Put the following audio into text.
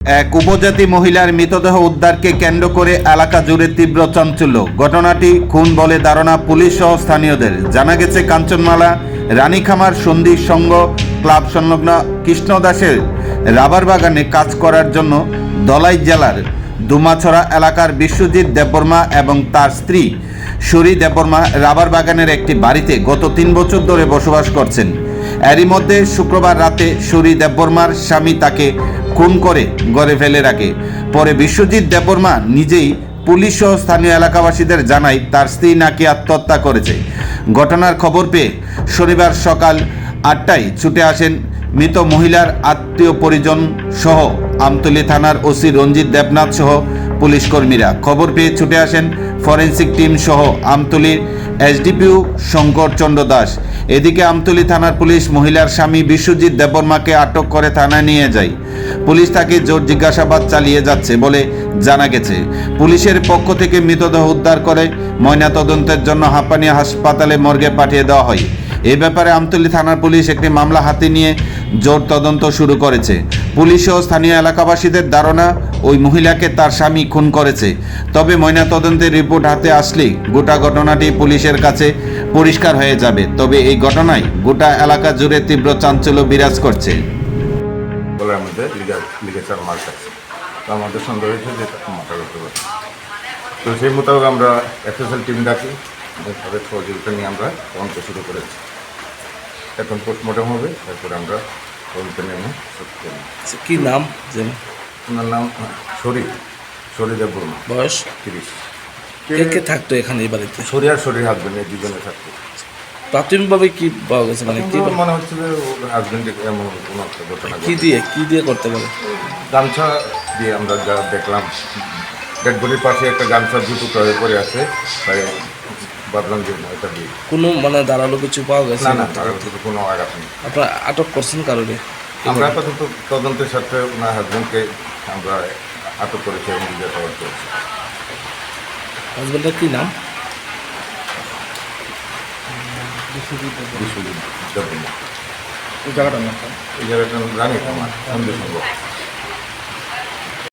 এক উপজাতি মহিলার মৃতদেহ উদ্ধারকে কেন্দ্র করে এলাকা জুড়ে তীব্র চাঞ্চল্য। ঘটনাটি খুন বলে ধারণা পুলিশ সহ স্থানীয়দের। জানা গেছে, কাঞ্চনমালা, রানীখামার, সন্ধি সংঘ ক্লাব সংলগ্ন কৃষ্ণদাসের রাবার বাগানে কাজ করার জন্য দলাই জেলার দুমাছড়া এলাকার বিশ্বজিৎ দেববর্মা এবং তার স্ত্রী সুরি দেববর্মা রাবার বাগানের একটি বাড়িতে গত তিন বছর ধরে বসবাস করছেন। এরই মধ্যে শুক্রবার রাতে সুরি দেববর্মার স্বামী তাকে খুন করে গড়ে ফেলে রাখে। পরে বিশ্বজিৎ দেববর্মা নিজেই পুলিশ সহ স্থানীয় এলাকাবাসীদের জানায় তার স্ত্রী নাকি আত্মহত্যা করেছে। ঘটনার খবর পেয়ে শনিবার সকাল আটটায় ছুটে আসেন মৃত মহিলার আত্মীয় পরিজন সহ আমতলী থানার ওসি রঞ্জিত দেবনাথ সহ পুলিশ কর্মীরা। খবর পেয়ে ছুটে আসেন ফরেন্সিক টিম সহ আমতলির এসডিপিও শঙ্কর চন্দ্র দাস। এদিকে আমতলি থানার পুলিশ মহিলার স্বামী বিশ্বজিৎ দেববর্মাকে আটক করে থানায় নিয়ে যায়। পুলিশ তাকে জোর জিজ্ঞাসাবাদ চালিয়ে যাচ্ছে বলে জানা গেছে। পুলিশের পক্ষ থেকে মৃতদেহ উদ্ধার করে ময়নাতদন্তের জন্য হাঁপানি হাসপাতালে মর্গে পাঠিয়ে দেওয়া হয়। এ ব্যাপারে আমতলী থানার পুলিশ একটি মামলা হাতে নিয়ে জোর তদন্ত শুরু করেছে। পুলিশ ও স্থানীয় এলাকাবাসীদের ধারণা, ওই মহিলাকে তার স্বামী খুন করেছে। তবে ময়নাতদন্তের রিপোর্ট হাতে আসলেই গোটা ঘটনাটি পুলিশের কাছে পরিষ্কার হয়ে যাবে। তবে এই ঘটনায় গোটা এলাকা জুড়ে তীব্র চাঞ্চল্য বিরাজ করছে। তো আমাদের সন্দেহ হয়েছে যে মাথা করতে পারে। তো সেই মোতাবেক আমরা এসএসএল টিম ডাকি। তাদের সহযোগিতা নিয়ে আমরা তদন্ত শুরু করেছি। এখন পোস্টমর্টম হবে তারপরে আমরা তদন্ত নেমে সত্যি আচ্ছা, কি নাম যেন? ওনার নাম শরীর শরীর বর্মা। বয়স? তিরিশ। কে কে থাকতো এখানে এই বাড়িতে? শরীর আর শরীর হাজবেন্ড এই দুজনে থাকতো। প্রাথমিকভাবে কি পাওয়া গেছে? মানে কি মনে হচ্ছে যে হাজবেন্ড এমন কোনো একটা ঘটনা কি দিয়ে কি দিয়ে করতে পারে? গামছা দিয়ে আমরা যা দেখলাম ডেড বডির পাশে একটা গামছা দুটো হয়ে পড়ে আছে তাই ভাবলাম এটা দিয়ে। কোনো মানে দাঁড়াল কিছু পাওয়া গেছে? না না তার কিন্তু কোনো আঘাত নেই। আপনারা আটক করছেন কারণে? আমরা আপাতত তদন্তের সাথে ওনার হাজব্যান্ডকে আমরা আটক করেছি এবং জিজ্ঞাসাবাদ করেছি। হাজবেন্ডের কি নাম? বিশ্বজিৎ জায়গাটার নাম এই জায়গাটার রানী আমার সন্দেহ